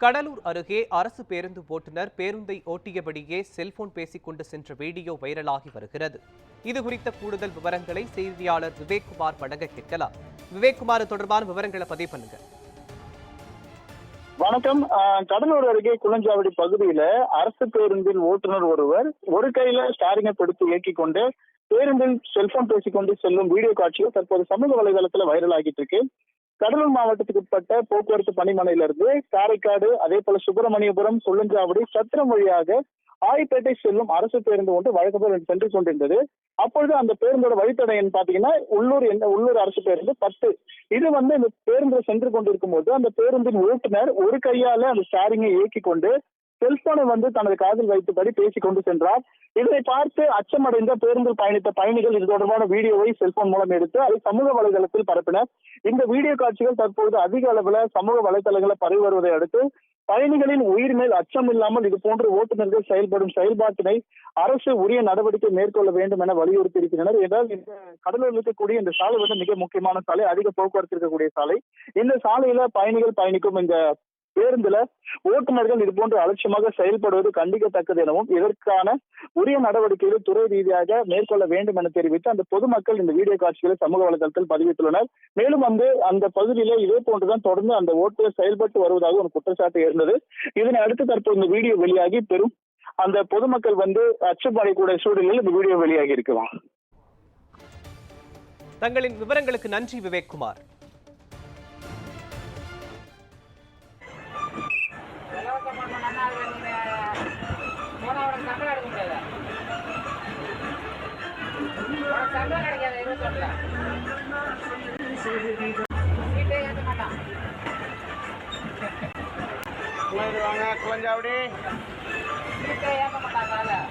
கடலூர் அருகே அரசு பேருந்து ஓட்டுநர் பேருந்தை ஓட்டியபடியே செல்போன் பேசிக்கொண்டு சென்ற வீடியோ வைரலாகி வருகிறது. இது குறித்த கூடுதல் விவரங்களை செய்தியாளர் விவேக்குமார் வழங்க கேட்கலாம். விவேக்குமார் தொடர்பான விவரங்களை பதிவு பண்ணுங்க. வணக்கம். ஆஹ் கடலூர் அருகே குளஞ்சாவடி பகுதியில அரசு பேருந்தில் ஓட்டுநர் ஒருவர் ஒரு கையில ஸ்டாரிங்கை பிடித்து இயக்கிக் கொண்டு பேருந்தில் செல்போன் பேசிக்கொண்டு செல்லும் வீடியோ காட்சியோ தற்போது சமூக வலைதளத்துல வைரல் ஆகிட்டு இருக்கு. கடலூர் மாவட்டத்துக்கு உட்பட்ட போக்குவரத்து பணிமனையிலிருந்து காரைக்காடு அதே போல சுப்பிரமணியபுரம் குள்ளஞ்சாவடி சத்திரம் வழியாக ஆய்பேட்டை செல்லும் அரசு பேருந்து ஒன்று வழக்கப்போல் சென்று கொண்டிருந்தது. அப்பொழுது அந்த பேருந்தோட வழித்தடை பாத்தீங்கன்னா உள்ளூர் என்ன உள்ளூர் அரசு பேருந்து பத்து. இது வந்து இந்த பேருந்து சென்று கொண்டிருக்கும் போது அந்த பேருந்தின் ஓட்டுநர் ஒரு கையால அந்த ஸ்டாரிங்கை இயக்கி கொண்டு செல்போனை வந்து தனது காதில் வைத்தபடி பேசிக் கொண்டு சென்றார். இதனை பார்த்து அச்சமடைந்த பேருந்தில் பயணித்த பயணிகள் இது தொடர்பான வீடியோவை செல்போன் மூலம் எடுத்து அதை சமூக வலைதளத்தில் பரப்பினர். இந்த வீடியோ காட்சிகள் தற்பொழுது அதிக அளவுல சமூக வலைதளங்களில் பரவி வருவதை அடுத்து பயணிகளின் உயிர் மேல் அச்சம் இல்லாமல் இது போன்ற ஓட்டுநர்கள் செயல்படும் செயல்பாட்டினை அரசு உரிய நடவடிக்கை மேற்கொள்ள வேண்டும் என வலியுறுத்தி இருக்கின்றனர் என்றால் இந்த கடலூரில் இருக்கக்கூடிய இந்த சாலை வந்து மிக முக்கியமான சாலை அதிக போக்குவரத்து இருக்கக்கூடிய சாலை. இந்த சாலையில பயணிகள் பயணிக்கும் இந்த பேருந்துல ஓட்டுநர்கள் இது போன்று அலட்சியமாக செயல்படுவது கண்டிக்கத்தக்கது எனவும் இதற்கான உரிய நடவடிக்கைகளை துறை ரீதியாக மேற்கொள்ள வேண்டும் என தெரிவித்து அந்த பொதுமக்கள் இந்த வீடியோ காட்சிகளை சமூக வலைதளத்தில் பதிவிட்டுள்ளனர். மேலும் வந்து அந்த பகுதியில இதே போன்றுதான் தொடர்ந்து அந்த ஓட்டுநர் செயல்பட்டு வருவதாக ஒரு குற்றச்சாட்டு இருந்தது. இதனை அடுத்து தற்போது இந்த வீடியோ வெளியாகி பெரும் அந்த பொதுமக்கள் வந்து அச்சப்படக்கூடிய சூழலில் இந்த வீடியோ வெளியாகி இருக்கலாம். தங்களின் விவரங்களுக்கு நன்றி விவேக்குமார் போனால் உனக்கு சம்பளம் எடுக்க முடியாது? உனக்கு சம்பளம் கிடைக்காது இருபத்தொன்னில் சீட்டே ஏற்ற மாட்டான். வாங்க குழஞ்சாவடி. சீட்டே ஏற்ற மாட்டான்